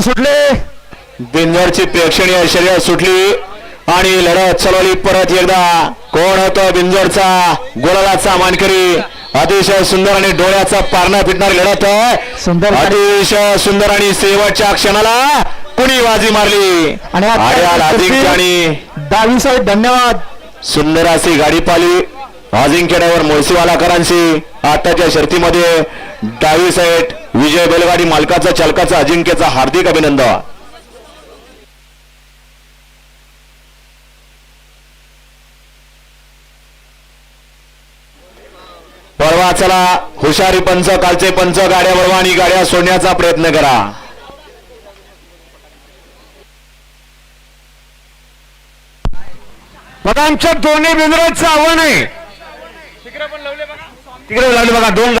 आणि सुटले. बिंजरची प्रेक्षणीय शर्यत सुटली आणि लढत चालवली परत एकदा. कोण होतो बिंजरचा गोलाचा मानकरी. अतिशय सुंदर आणि डोळ्याचा पारणा फिटणारी लढत सुंदर अतिशय सुंदर आणि शेवटच्या क्षणाला कुणी बाजी मारली? आणि दहावी साहेब धन्यवाद सुंदर अशी गाडी पाली अजिंक्यड्यावर मुळशीवालाकरांशी आताच्या शर्तीमध्ये डावी साईड विजय बैलगाडी मालकाचा चालकाचा अजिंक्यचा हार्दिक अभिनंदन. परवा चला हुशारी पंच कालचे पंच गाड्या बरोबर आणि गाड्या सोडण्याचा प्रयत्न करा. बघा आमच्या दोन्ही बिंद्राचं आव्हान आहे तिकडे लावले बघा दोन